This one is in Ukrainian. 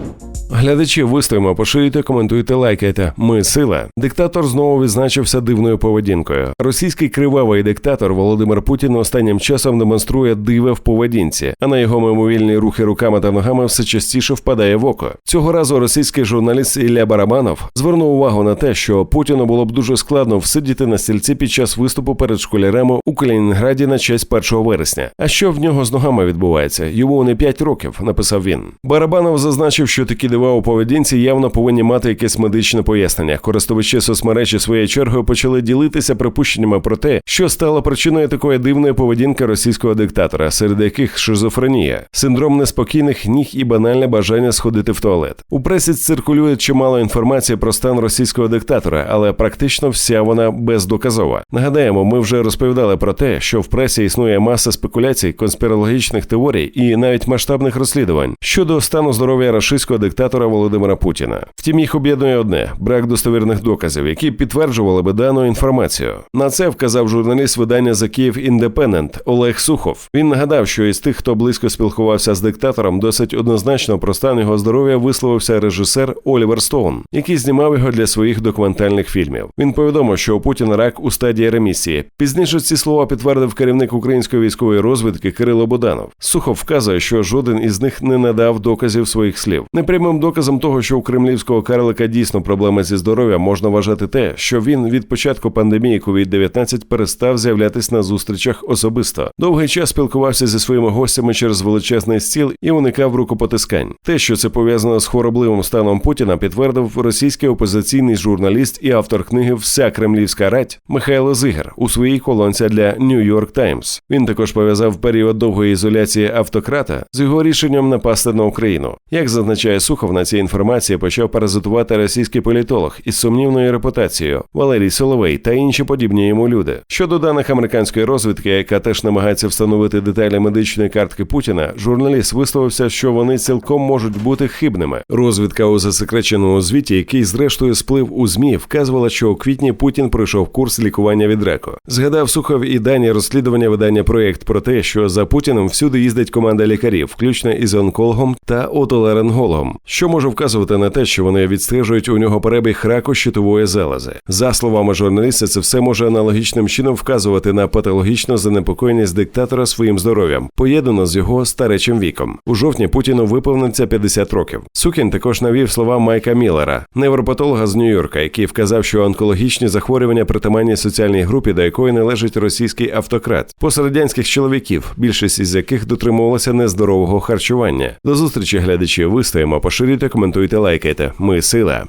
Bye. Глядачі вистоїмо, поширюйте, коментуйте, лайкайте. Ми сила. Диктатор знову відзначився дивною поведінкою. Російський кривавий диктатор Володимир Путін останнім часом демонструє диве в поведінці, а на його мимовільні рухи руками та ногами все частіше впадає в око. Цього разу російський журналіст Ілля Барабанов звернув увагу на те, що Путіну було б дуже складно всидіти на стільці під час виступу перед школярами у Калінінграді на честь 1 вересня. А що в нього з ногами відбувається? Йому не 5 років, написав він. Барабанов зазначив, що такі дива у поведінці явно повинні мати якесь медичне пояснення. Користувачі соцмережі своєю чергою почали ділитися припущеннями про те, що стало причиною такої дивної поведінки російського диктатора, серед яких шизофренія, синдром неспокійних ніг і банальне бажання сходити в туалет. У пресі циркулює чимало інформації про стан російського диктатора, але практично вся вона бездоказова. Нагадаємо, ми вже розповідали про те, що в пресі існує маса спекуляцій, конспірологічних теорій і навіть масштабних розслідувань щодо стану здоров'я рашистського диктатора Володимира Путіна. Втім, їх об'єднує одне брак достовірних доказів, які підтверджували би дану інформацію. На це вказав журналіст видання за Київ Індепендент Олег Сухов. Він нагадав, що із тих, хто близько спілкувався з диктатором, досить однозначно про стан його здоров'я висловився режисер Олівер Стоун, який знімав його для своїх документальних фільмів. Він повідомив, що у Путіна рак у стадії ремісії. Пізніше ці слова підтвердив керівник української військової розвідки Кирило Боданов. Сухов вказує, що жоден із них не надав доказів своїх слів. Непрямим доказом того, що у кремлівського карлика дійсно проблеми зі здоров'ям, можна вважати те, що він від початку пандемії COVID-19 перестав з'являтись на зустрічах особисто. Довгий час спілкувався зі своїми гостями через величезний стіл і уникав рукопотискань. Те, що це пов'язано з хворобливим станом Путіна, підтвердив російський опозиційний журналіст і автор книги Вся кремлівська рать Михайло Зигер у своїй колонці для New York Times. Він також пов'язав період довгої ізоляції автократа з його рішенням напасти на Україну. Як зазначає Сухов, на цій інформації почав паразитувати російський політолог із сумнівною репутацією Валерій Соловей та інші подібні йому люди. Щодо даних американської розвідки, яка теж намагається встановити деталі медичної картки Путіна, журналіст висловився, що вони цілком можуть бути хибними. Розвідка у засекреченому звіті, який зрештою сплив у змі, вказувала, що у квітні Путін пройшов курс лікування від раку. Згадав Сухов і дані розслідування видання проєкт про те, що за Путіним всюди їздить команда лікарів, включно із онкологом та отоларингологом, що може вказувати на те, що вони відстежують у нього перебіг раку щитової залози. За словами журналіста, це все може аналогічним чином вказувати на патологічну занепокоєність диктатора своїм здоров'ям, поєднано з його старечим віком. У жовтні Путіну виповниться 50 років. Сукін також навів слова Майка Міллера, невропатолога з Нью-Йорка, який вказав, що онкологічні захворювання притаманні соціальній групі, до якої належить російський автократ, пострадянських чоловіків, більшість із яких дотримувалася нездорового харчування. До зустрічі глядачі вистоїмо, поширюйте, коментуйте, лайкайте. Ми сила.